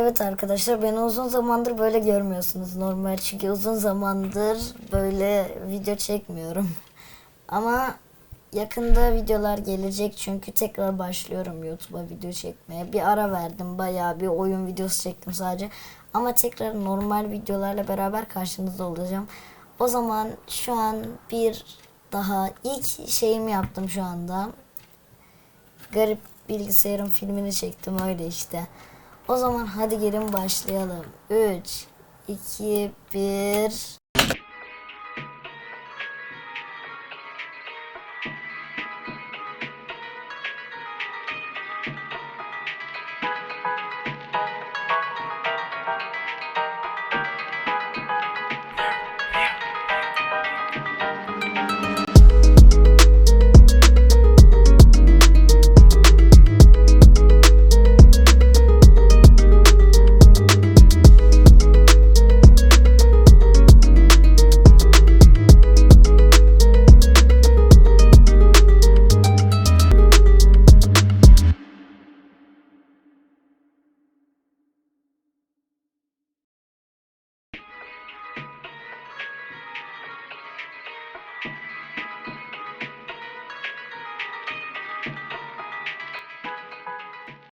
Evet arkadaşlar beni uzun zamandır böyle görmüyorsunuz normal çünkü uzun zamandır böyle video çekmiyorum. Ama yakında videolar gelecek çünkü tekrar başlıyorum YouTube'a video çekmeye. Bir ara verdim bayağı bir oyun videosu çektim sadece. Ama tekrar normal videolarla beraber karşınızda olacağım. O zaman şu an bir daha ilk şeyimi yaptım şu anda garip bilgisayarın filmini çektim öyle işte. O zaman hadi gelin başlayalım. 3, 2, 1.